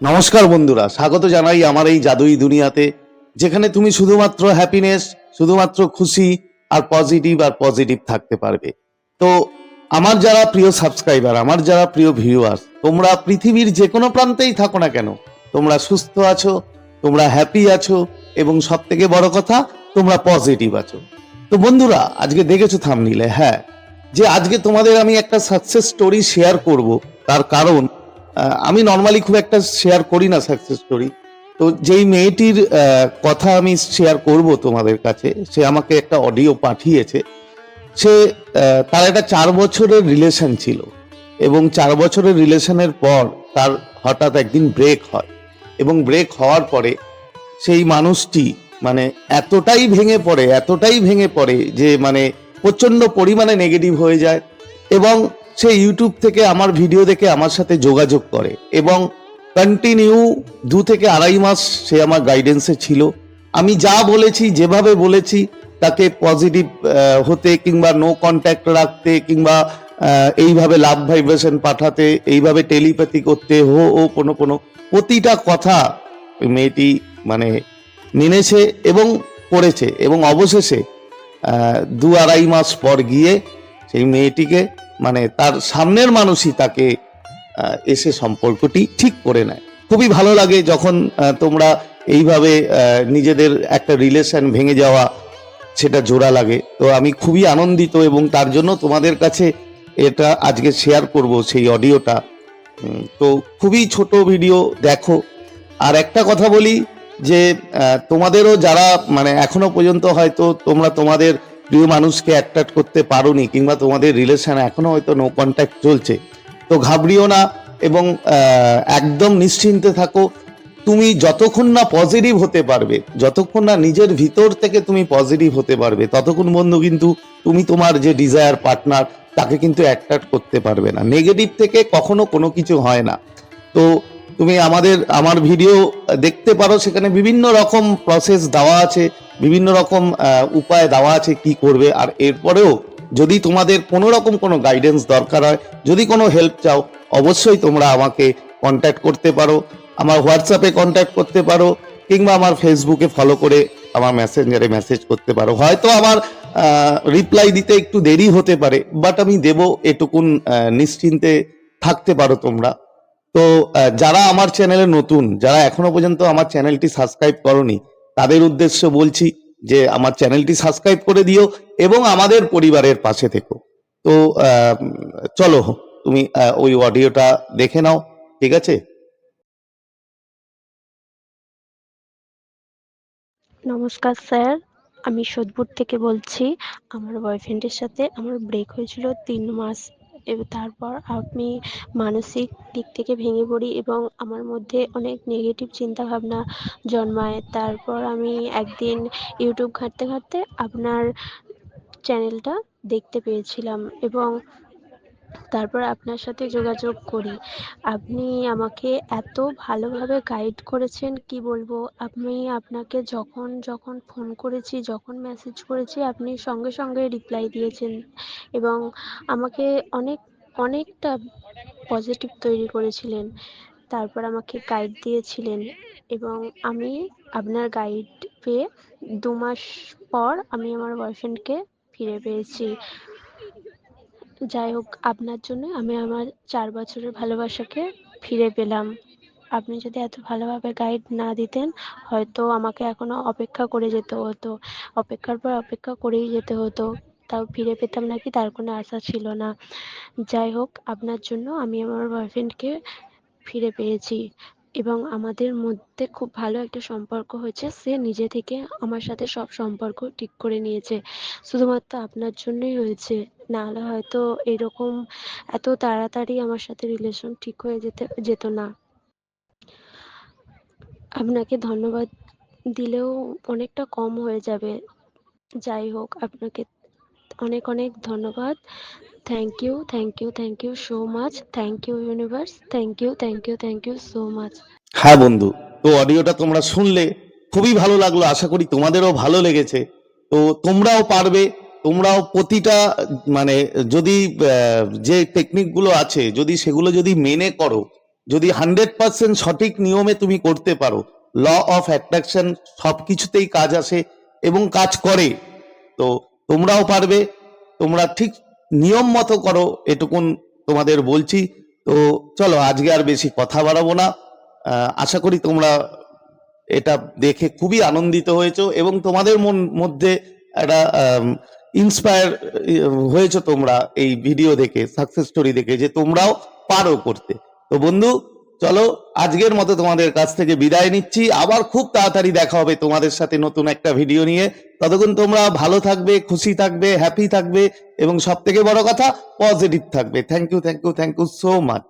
নমস্কার বন্ধুরা, স্বাগত জানাই আমার এই জাদুই দুনিয়াতে, যেখানে তুমি শুধুমাত্র হ্যাপিনেস শুধুমাত্র খুশি আর পজিটিভ আর পজিটিভ থাকতে পারবে। তো আমার যারা প্রিয় সাবস্ক্রাইবার আমার যারা প্রিয় ভিউয়ার্স তোমরা পৃথিবীর যে কোনো প্রান্তেই থাকো না কেন, তোমরা সুস্থ আছো, তোমরা হ্যাপি আছো, এবং সব থেকে বড় কথা, তোমরা পজিটিভ আছো। তো বন্ধুরা, আজকে দেখেছ থামনিলে হ্যাঁ যে আজকে তোমাদের আমি একটা সাকসেস স্টোরি শেয়ার করব, তার কারণ আমি নর্মালি খুব একটা শেয়ার করি না সাকসেস স্টোরি তো যেই মেয়েটির কথা আমি শেয়ার করব তোমাদের কাছে, সে আমাকে একটা অডিও পাঠিয়েছে। সে তার একটা চার বছরের রিলেশন ছিল এবং চার বছরের রিলেশনের পর তার হঠাৎ একদিন ব্রেক হয়। এবং ব্রেক হওয়ার পরে সেই মানুষটি মানে এতটাই ভেঙে পড়ে, এতটাই ভেঙে পড়ে যে মানে প্রচণ্ড পরিমাণে নেগেটিভ হয়ে যায় এবং সে ইউটিউব থেকে আমার ভিডিও দেখে আমার সাথে যোগাযোগ করে এবং কন্টিনিউ দু থেকে আড়াই মাস সে আমার গাইডেন্সে ছিল। আমি যা বলেছি, যেভাবে বলেছি তাকে পজিটিভ হতে কিংবা নো কন্ট্যাক্ট রাখতে কিংবা এইভাবে লাভ ভাইব্রেশন পাঠাতে, এইভাবে টেলিপ্যাথি করতে, হো ও কোনো কোনো, প্রতিটা কথা মেয়েটি মানে মেনেছে এবং করেছে এবং অবশেষে দু আড়াই মাস পর গিয়ে সেই মেয়েটিকে মানে তার সামনের মানুষই তাকে এসে সম্পর্কটি ঠিক করে নেয়। খুবই ভালো লাগে যখন তোমরা এইভাবে নিজেদের একটা রিলেশন ভেঙে যাওয়া, সেটা জোড়া লাগে। তো আমি খুবই আনন্দিত এবং তার জন্য তোমাদের কাছে এটা আজকে শেয়ার করব সেই অডিওটা তো খুবই ছোট ভিডিও দেখো। আর একটা কথা বলি যে তোমাদেরও যারা মানে এখনও পর্যন্ত হয়তো তোমরা তোমাদের প্রিয় মানুষকে অ্যাট্রাক্ট করতে পারোনি কিংবা তোমাদের রিলেশন এখনও হয়তো নো কন্ট্যাক্ট চলছে। তো ঘাবড়িও না এবং একদম নিশ্চিন্তে থাকো। তুমি যতক্ষণ না পজিটিভ হতে পারবে, যতক্ষণ না নিজের ভিতর থেকে তুমি পজিটিভ হতে পারবে, ততক্ষণ বন্ধু কিন্তু তুমি তোমার যে ডিজায়ার পার্টনার তাকে কিন্তু অ্যাট্রাক্ট করতে পারবে না। নেগেটিভ থেকে কখনো কোনো কিছু হয় না। তো তুমি আমাদের, আমার ভিডিও দেখতে পারো, সেখানে বিভিন্ন রকম প্রসেস দেওয়া আছে, বিভিন্ন রকম উপায় দেওয়া আছে কি করবে, আর এরপরেও যদি তোমাদের কোনো রকম কোনো গাইডেন্স দরকার হয়, যদি কোনো হেল্প চাও, অবশ্যই তোমরা আমাকে কন্ট্যাক্ট করতে পারো, আমার হোয়াটসঅ্যাপে কন্ট্যাক্ট করতে পারো, কিংবা আমার ফেসবুকে ফলো করে আমার মেসেঞ্জারে মেসেজ করতে পারো। হয়তো আমার রিপ্লাই দিতে একটু দেরি হতে পারে বাট আমি দেব এটুকুন নিশ্চিন্তে থাকতে পারো তোমরা। তো যারা আমার চ্যানেলে নতুন, যারা এখনও পর্যন্ত আমার চ্যানেলটি সাবস্ক্রাইব করনি, তাদের উদ্দেশ্য বলছি যে, আমার চ্যানেলটি সাবস্ক্রাইব করে দিও এবং আমাদের পরিবারের পাশে থেকো। তো চলো, তুমি ওই অডিওটা দেখে নাও, ঠিক আছে? নমস্কার, স্যার। আমি সোদপুর থেকে বলছি। আমার বয়ফ্রেন্ডের সাথে আমার ব্রেক হয়েছিল তিন মাস তারপর আমি মানসিক দিক থেকে ভেঙে পড়ি এবং আমার মধ্যে অনেক নেগেটিভ চিন্তাভাবনা জন্মায়। তারপর আমি একদিন ইউটিউব ঘাঁটতে ঘাঁটতে আপনার চ্যানেলটা দেখতে পেয়েছিলাম এবং তারপর আপনার সাথে যোগাযোগ করি। আপনি আমাকে এত ভালোভাবে গাইড করেছেন, কি বলব? আমি আপনাকে যখন যখন ফোন করেছি, যখন মেসেজ করেছি, আপনি সঙ্গে সঙ্গে রিপ্লাই দিয়েছেন এবং আমাকে অনেক, অনেকটা পজিটিভ তৈরি করেছিলেন। তারপর আমাকে গাইড দিয়েছিলেন এবং আমি আপনার গাইড পেয়ে দু মাস পর আমি আমার বয়ফ্রেন্ডকে ফিরে পেয়েছি। যাই হোক, আপনার জন্য আমি আমার চার বছরের ভালোবাসাকে ফিরে পেলাম। আপনি যদি এত ভালোভাবে গাইড না দিতেন, হয়তো আমাকে এখনও অপেক্ষা করে যেতে হতো। অপেক্ষার পর অপেক্ষা করেই যেতে হতো। তাও ফিরে পেতাম নাকি তার কোনো আশা ছিল না। যাই হোক, আপনার জন্য আমি আমার বয়ফ্রেন্ডকে ফিরে পেয়েছি। এবং আমাদের মধ্যে খুব ভালো একটা সম্পর্ক হয়েছে। সে নিজে থেকে আমার সাথে সব সম্পর্ক ঠিক করে নিয়েছে। শুধুমাত্র আপনার জন্যই হয়েছে। না হলে হয়তো এরকম এত তাড়াতাড়ি আমার সাথে রিলেশন ঠিক হয়ে যেতে, যেত না। আপনাকে ধন্যবাদ দিলেও অনেকটা কম হয়ে যাবে। যাই হোক, আপনাকে অনেক অনেক ধন্যবাদ। Thank you thank you thank you so much thank you universe thank you thank you thank you so much হ্যাঁ বন্ধু, তো অডিওটা তোমরা শুনলে খুবই ভালো লাগল। আশা করি তোমাদেরও ভালো লেগেছে। তো তোমরাও পারবে। তোমরাও প্রতিটা মানে যদি যে টেকনিকগুলো আছে, যদি সেগুলো যদি মেনে করো, যদি হান্ড্রেড পার্সেন্ট সঠিক নিয়মে তুমি করতে পারো ল অফ অ্যাট্রাকশন সব কিছুতেই কাজ আসে এবং কাজ করে। তো তোমরাও পারবে। তোমরা ঠিক নিয়ম মতো করো, এটুকুন তোমাদের বলছি। তো চলো, আজকে আর বেশি কথা বাড়াবো না। আশা করি তোমরা এটা দেখে খুবই আনন্দিত হয়েছো এবং তোমাদের মন মধ্যে একটা ইন্সপায়ার হয়েছো তোমরা এই ভিডিও দেখে সাকসেস স্টোরি দেখে, যে তোমরাও পারো করতে। তো বন্ধু, চলো, আজকের মতো তোমাদের কাছ থেকে বিদায় নিচ্ছি। আবার খুব তাড়াতাড়ি দেখা হবে তোমাদের সাথে নতুন একটা ভিডিও নিয়ে। ততক্ষণ তোমরা ভালো থাকবে, খুশি থাকবে হ্যাপি থাকবে এবং সব থেকে বড় কথা পজিটিভ থাকবে। Thank you thank you thank you so much